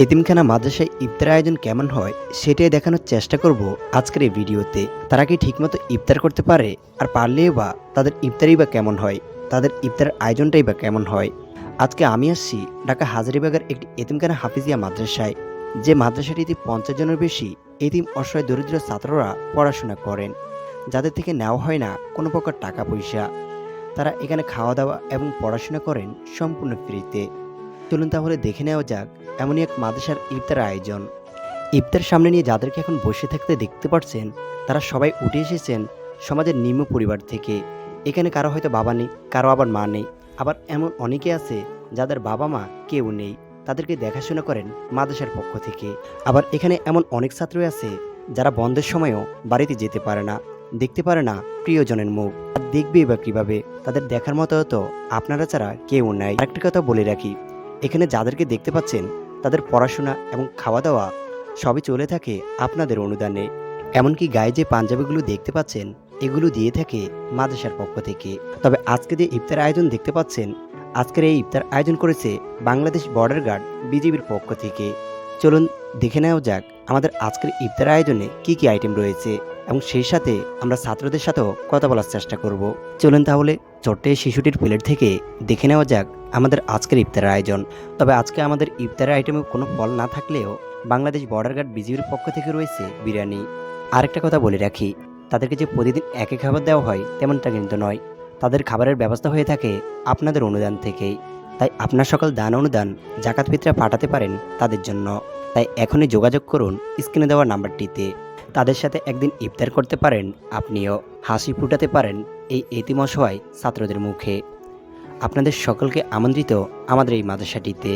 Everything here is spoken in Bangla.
এতিমখানা মাদ্রাসায় ইফতার আয়োজন কেমন হয় সেটাই দেখানোর চেষ্টা করব আজকের এই ভিডিওতে। তারা কি ঠিকমতো ইফতার করতে পারে? আর পারলেও বা তাদের ইফতারই বা কেমন হয়? তাদের ইফতারের আয়োজনটাই বা কেমন হয়? আজকে আমি আসছি ঢাকা হাজারিবাগের একটি এতিমখানা হাফিজিয়া মাদ্রাসায়, যে মাদ্রাসাটিতে পঞ্চাশ জনের বেশি এতিম অসহায় দরিদ্র ছাত্ররা পড়াশোনা করেন, যাদের থেকে নেওয়া হয় না কোনো প্রকার টাকা পয়সা তারা এখানে খাওয়া দাওয়া এবং পড়াশোনা করেন সম্পূর্ণ ফ্রিতে। চলুন তাহলে দেখে নেওয়া যাক এমনই এক মাদ্রাসার ইফতার আয়োজন। ইফতার সামনে নিয়ে যাদেরকে এখন বসে থাকতে দেখতে পাচ্ছেন তারা সবাই উঠে এসেছেন সমাজের নিম্ন পরিবার থেকে। এখানে কারও হয়তো বাবা নেই, কারও আবার মা নেই। আবার এমন অনেকে আছে যাদের বাবা মা কেউ নেই, তাদেরকে দেখাশোনা করেন মাদ্রাসার পক্ষ থেকে। আবার এখানে এমন অনেক ছাত্রই আছে যারা বন্ধের সময়ও বাড়িতে যেতে পারে না, দেখতে পারে না প্রিয়জনের মুখ। আর দেখবে বা কীভাবে, তাদের দেখার মতো তো আপনারা ছাড়া কেউ নাই। আরেকটা কথা বলে রাখি, এখানে যাদেরকে দেখতে পাচ্ছেন তাদের পড়াশোনা এবং খাওয়া দাওয়া সবই চলে থাকে আপনাদের অনুদানে। এমনকি গায়ে যে পাঞ্জাবিগুলো দেখতে পাচ্ছেন, এগুলো দিয়ে থাকে মাদ্রাসার পক্ষ থেকে। তবে আজকে যে ইফতার আয়োজন দেখতে পাচ্ছেন, আজকের এই ইফতার আয়োজন করেছে বাংলাদেশ বর্ডার গার্ড বিজেপির পক্ষ থেকে। চলুন দেখে নেওয়া যাক আমাদের আজকের ইফতার আয়োজনে কি কি আইটেম রয়েছে এবং সেই সাথে আমরা ছাত্রদের সাথেও কথা বলার চেষ্টা করব। চলুন তাহলে ছোট্ট শিশুটির প্লেট থেকে দেখে নেওয়া যাক আমাদের আজকের ইফতারের আয়োজন। তবে আজকে আমাদের ইফতারের আইটেমে কোনো ফল না থাকলেও বাংলাদেশ বর্ডার গার্ড বিজিবির পক্ষ থেকে রয়েছে বিরিয়ানি। আরেকটা কথা বলে রাখি, তাদেরকে যে প্রতিদিন একই খাবার দেওয়া হয় তেমনটা কিন্তু নয়। তাদের খাবারের ব্যবস্থা হয়ে থাকে আপনাদের অনুদান থেকেই। তাই আপনার সকল দান অনুদান জাকাত পিত্রা পাঠাতে পারেন তাদের জন্য। তাই এখনই যোগাযোগ করুন স্ক্রিনে দেওয়া নাম্বারটিতে। তাদের সাথে একদিন ইফতার করতে পারেন আপনিও। হাসি ফুটাতে পারেন এই এতিম অসহায় ছাত্রদের মুখে। আপনাদের সকলকে আমন্ত্রিত আমাদের এই মাদ্রাসাটিতে